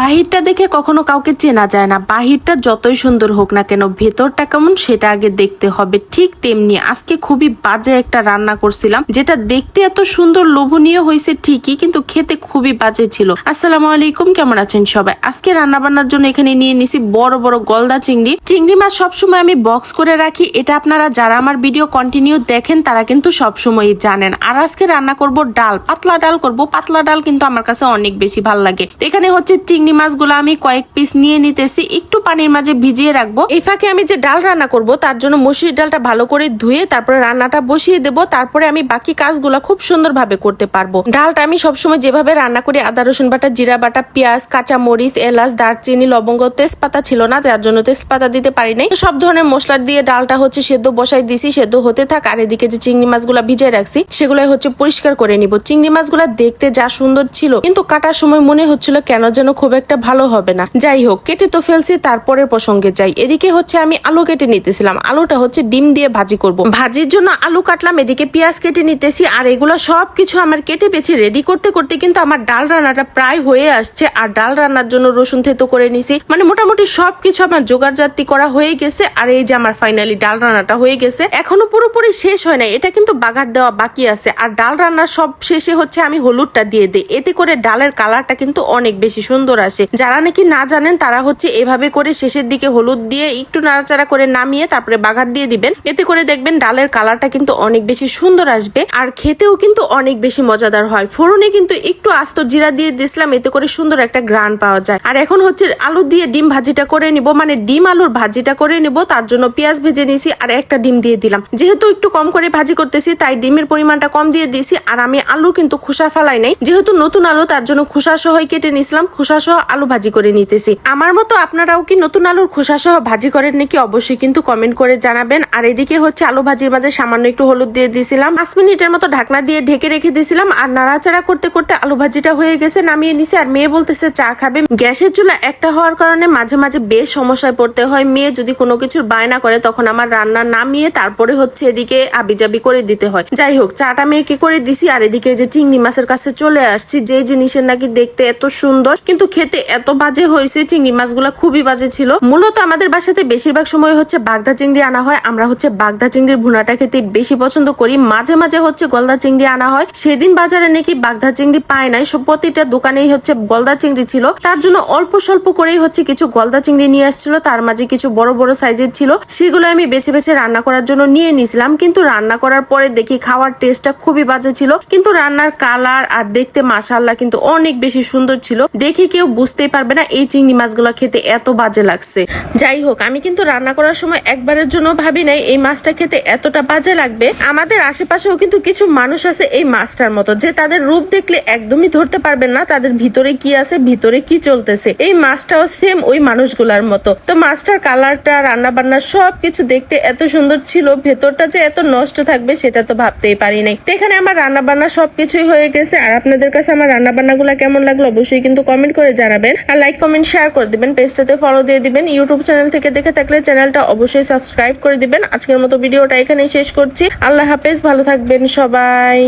বাহিরটা দেখে কখনো কাউকে চেনা যায় না। বাহিরটা যতই সুন্দর হোক না কেন, ভেতরটা কেমন সেটা আগে দেখতে হবে। ঠিক তেমনি আজকে খুবই বাজে একটা রান্না করছিলাম, যেটা দেখতে এত সুন্দর লোভনীয় হয়েছে ঠিকই, কিন্তু খেতে খুবই বাজে ছিল। আসসালামু আলাইকুম, কেমন আছেন সবাই? আজকে রান্না বান্নার জন্য এখানে নিয়ে নিছি বড় বড় গলদা চিংড়ি। চিংড়ি মাছ সবসময় আমি বক্স করে রাখি, এটা আপনারা যারা আমার ভিডিও কন্টিনিউ দেখেন, তারা কিন্তু সবসময়ই জানেন। আর আজকে রান্না করব ডাল, পাতলা ডাল করব, পাতলা ডাল কিন্তু আমার কাছে অনেক বেশি ভালো লাগে। এখানে হচ্ছে চিংড়ি মাছগুলো আমি কয়েক পিস নিয়ে নিতেছি। একটু পানির মাঝে ভিজিয়ে রাখব। এই ফাঁকে আমি যে ডাল রান্না করব, তার জন্য মসুর ডালটা ভালো করে ধুয়ে তারপরে রান্নাটা বসিয়ে দেব। তারপরে আমি বাকি কাজগুলো খুব সুন্দরভাবে করতে পারব। ডালটা আমি সবসময় যেভাবে রান্না করি, আদা, রসুন বাটা, জিরা বাটা, পেঁয়াজ কাঁচা মরিচ এলাচ, দারচিনি, লবঙ্গ, তেজপাতা ছিল না, যার জন্য তেজপাতা দিতে পারি নাই। সব ধরনের মশলা দিয়ে ডালটা হচ্ছে সেদ্ধ বসাই দিছি, সেদ্ধ হতে থাক। আর এদিকে যে চিংড়ি মাছগুলো ভিজিয়ে রাখছি সেগুলো হচ্ছে পরিষ্কার করে নিব। চিংড়ি মাছগুলো দেখতে যা সুন্দর ছিল, কিন্তু কাটার সময় মনে হচ্ছিল কেন যেন খুব একটা ভালো হবে না। যাই হোক, কেটে তো ফেলছি, তারপরের প্রসঙ্গে যাই। এদিকে হচ্ছে আমি আলু কেটে নিতেছিলাম। আলুটা হচ্ছে ডিম দিয়ে ভাজি করব। ভাজির জন্য আলু কাটলাম, এদিকে পেঁয়াজ কেটে নিতেছি, আর এগুলো সব কিছু আমার কেটে বেছে রেডি করতে করতে কিন্তু আমার ডাল রান্নাটা প্রায় হয়ে আসছে, আর ডাল রান্নার জন্য রসুন থেতো করে নিছি। মানে মোটামুটি সবকিছু আমার জোগাড় জাতি করা হয়ে গেছে, আর এই যে আমার ফাইনালি ডাল রান্নাটা হয়ে গেছে, এখনও পুরোপুরি শেষ হয় না এটা কিন্তু বাগার দেওয়া বাকি আছে, আর ডাল রান্নার সব শেষে হচ্ছে আমি হলুদটা দিয়ে দিই। এতে করে ডালের কালারটা কিন্তু অনেক বেশি সুন্দর আসে। যারা নাকি না জানেন, তারা হচ্ছে এভাবে করে শেষের দিকে হলুদ দিয়ে একটু নাড়াচাড়া করে নামিয়ে তারপরে বাগার দিয়ে দিবেন। এতে করে দেখবেন ডালের কালারটা কিন্তু অনেক বেশি সুন্দর আসবে আর খেতেও কিন্তু অনেক বেশি মজাদার হয়। ফোড়নে কিন্তু একটু আস্ত জিরা দিয়ে দিছিলাম, এতে করে সুন্দর একটা গ্রান পাওয়া যায়। আর এখন হচ্ছে আলু দিয়ে ডিম ভাজিটা করে নিব মানে ডিম আলুর ভাজিটা করে নিব, তার জন্য পেঁয়াজ ভেজে নিয়েছি আর একটা ডিম দিয়ে দিলাম। যেহেতু একটু কম করে ভাজি করতেছি, তাই ডিমের পরিমাণটা কম দিয়ে দিয়েছি, আর আমি আলু কিন্তু খোসা ফালাই নাই। যেহেতু নতুন আলু, তার জন্য খোসা সহ কেটে নিয়েছিলাম খোসা সহ আলু ভাজি করে নিতেছি। আমার মতো আপনারাও কি নতুন আলুর খোসা সহ ভাজি করেন নাকি অবশ্যই কিন্তু কমেন্ট করে জানাবেন। আর এদিকে হচ্ছে আলু ভাজির মাঝে সামান্য একটু হলুদ দিয়ে দিয়েছিলাম পাঁচ মিনিটের মতো ঢাকনা দিয়ে ঢেকে রেখে দিয়েছিলাম আর নাড়াচাড়া করতে করতে আলু ভাজিটা হয়ে গেছে, নামিয়ে নিছে। আর মেয়ে বলতেছে, চা খাবে? গ্যাসের চুলা একটা হওয়ার কারণে মাঝে মাঝে বেশ সমস্যায় পড়তে হয়। মেয়ে যদি কোনো কিছুর বায়না করে, তখন আমার রান্না নামিয়ে তারপরে হচ্ছে এদিকে আবিজাবি করে দিতে হয়। যাই হোক, চাটা মেয়েকে করে দিছি। আর এদিকে যে চিংড়ি মাছের কাছে চলে আসছি, যে জিনিসের নাকি দেখতে এত সুন্দর, কিন্তু খেতে এত বাজে হয়েছে, চিংড়ি মাছগুলো খুবই বাজে ছিল। মূলত আমাদের বাসাতে বেশিরভাগ সময় হচ্ছে বাগদা চিংড়ি আনা হয়। আমরা হচ্ছে বাগদা চিংড়ির ভুনাটা খেতে বেশি পছন্দ করি। মাঝে মাঝে হচ্ছে গলদা চিংড়ি আনা হয়। সেদিন বাজারে নাকি বাগদা চিংড়ি পায় নাই। সব প্রতিটা দোকানেই হচ্ছে গলদা চিংড়ি ছিল। তার জন্য অল্প স্বল্প করেই হচ্ছে কিছু গলদা চিংড়ি নিয়ে আসছিল। তার মাঝে কিছু বড় বড় সাইজের ছিল। সেগুলো আমি বেছে বেছে রান্না করার জন্য নিয়ে নিছিলাম। কিন্তু রান্না করার পরে দেখি খাওয়ার টেস্টটা খুবই বাজে ছিল। কিন্তু রান্নার কালার আর দেখতে মাসাল্লাহ কিন্তু অনেক বেশি সুন্দর ছিল। দেখি দেখে কেউ বুঝতেই পারবে না এই চিংড়ি মাছগুলো খেতে এত বাজে লাগছে। যাই হোক, আমি কিন্তু রান্না করার সময় একবারের জন্য ভাবি নাই এই মাছটা খেতে এতটা বাজে লাগবে। আমাদের আশেপাশেও কিন্তু কিছু মানুষ আছে এই মাছটার মতো, যে তাদের রূপ দেখলে একদমই ধরতে পারবেন না তাদের ভিতরে কি আছে, ভিতরে কি চলতেছে। এই মাছটাও সেম ওই মানুষগুলার মতো। তো মাছটার কালারটা রান্না বান্না সব কিছু দেখতে এত সুন্দর ছিল, ভেতরটা যে এত নষ্ট থাকবে সেটা তো ভাবতেই পারি নাই। তো এখানে আমার রান্না বান্না সবকিছুই হয়ে গেছে। আর আপনাদের কাছে আমার রান্না বান্নাগুলো কেমন লাগল অবশ্যই কিন্তু কমেন্ট করে জানাবেন আর লাইক কমেন্ট শেয়ার করে দিবেন। পেজটাতে ফলো দিয়ে দিবেন। ইউটিউব চ্যানেল থেকে দেখে থাকলে চ্যানেলটা অবশ্যই সাবস্ক্রাইব করে দিবেন। আজকের মতো ভিডিওটা এখানেই শেষ করছি। আল্লাহ হাফেজ, ভালো থাকবেন সবাই।